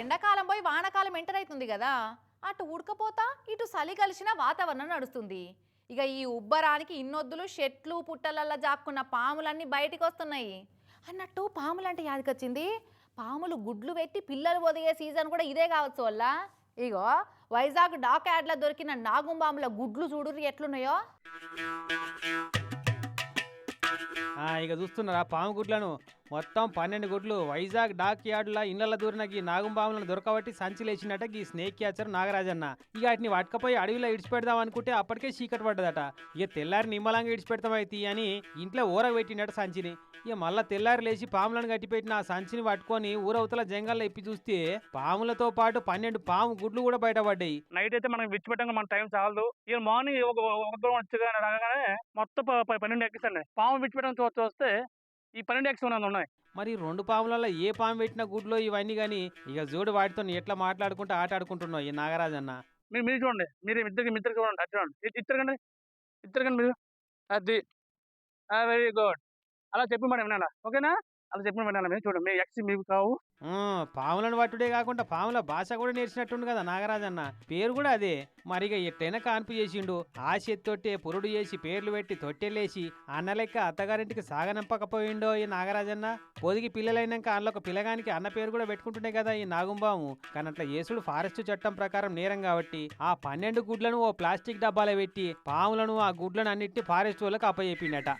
ఎండాకాలం పోయి వానాకాలం ఎంటర్ అవుతుంది కదా అటు ఉడకపోతా ఇటు చలి కలిసిన వాతావరణం నడుస్తుంది. ఇక ఈ ఉబ్బరానికి ఇన్నొద్దులు చెట్లు పుట్టలల్లా జాక్కున్న పాములన్నీ బయటికి వస్తున్నాయి అన్నట్టు పాములంటే యాదికొచ్చింది? పాములు గుడ్లు పెట్టి పిల్లలు ఒదిగే సీజన్ కూడా ఇదే కావచ్చు వల్ల. ఇగో వైజాగ్ డాక్ యాడ్లో దొరికిన నాగుంబాముల గుడ్లు చూడు ఎట్లున్నాయో. ఇక చూస్తున్నారా పాము గుడ్లను? మొత్తం పన్నెండు గుడ్లు. వైజాగ్ డాక్ యార్డుల ఇళ్ళ దూరిన ఈ నాగుంబాములను దొరకబట్టి సంచిలేసినట ఈ స్నేక్ క్యాచర్ నాగరాజన్న. ఇక వాటిని పట్టుకపోయి అడవిలో ఇడిచిపెడదాం అనుకుంటే అప్పటికే చీకటి పడ్డదట. ఇక తెల్లారి నిమ్మలంగా ఇడిచిపెడతాం అయితే అని ఇంట్లో ఊర పెట్టినట సంచిని. ఇక మళ్ళా తెల్లారి లేచి పాములను కట్టిపెట్టిన ఆ సంచిని పట్టుకొని ఊరవతల జంగల్లో ఇప్పి చూస్తే పాములతో పాటు పన్నెండు పాము గుడ్లు కూడా బయటపడ్డాయి. నైట్ అయితే మనం విచ్చిపెట్టంగా మన టైం చాలదు. ఇక మార్నింగ్ ఒక ఒక దూరం వచ్చి రాగానే మొత్తం పన్నెండు ఎక్కిసండి పాము విచ్చిపెట్టడం చూస్తే ఈ పన్నెండు ఎక్స్ ఉన్నాయి. మరి రెండు పాములలో ఏ పాము పెట్టిన గుడ్లో ఇవన్నీ కానీ ఇక చూడు వాటితో ఎట్లా మాట్లాడుకుంటూ ఆట ఆడుకుంటున్నావు ఈ నాగరాజన్న మీరు మీరు చూడండి మీరు ఇద్దరికి ఇద్దరు చూడండి అది చూడండి. ఇద్దరు కండి ఇద్దరు కండి మీరు. అది వెరీ గుడ్ అలా చెప్పి మేడం వినాలా? ఓకేనా? అలా చెప్పిన చూడండి మీ ఎక్స్ మీకు కావు. పాములను పట్టుడే కాకుండా పాముల భాష కూడా నేర్చినట్టుండు కదా నాగరాజన్న. పేరు కూడా అదే. మరిగా ఎట్టైనా కాన్పు చేసిండు. ఆ చేత్తోటే పురుడు చేసి పేర్లు పెట్టి తొట్టెలేసి అన్న లెక్క అత్తగారింటికి సాగనంపకపోయిండో ఈ నాగరాజన్న? పొదిగి పిల్లలైనాక అందులో ఒక పిల్లగానికి అన్న పేరు కూడా పెట్టుకుంటుండే కదా ఈ నాగుంబాము. కానీ అట్లా యేసుడు ఫారెస్ట్ చట్టం ప్రకారం నేరం కాబట్టి ఆ పన్నెండు గుడ్లను ఓ ప్లాస్టిక్ డబ్బాలో పెట్టి పాములను ఆ గుడ్లను అన్నిటి ఫారెస్ట్ వాళ్ళకి అప్పచెప్పిండట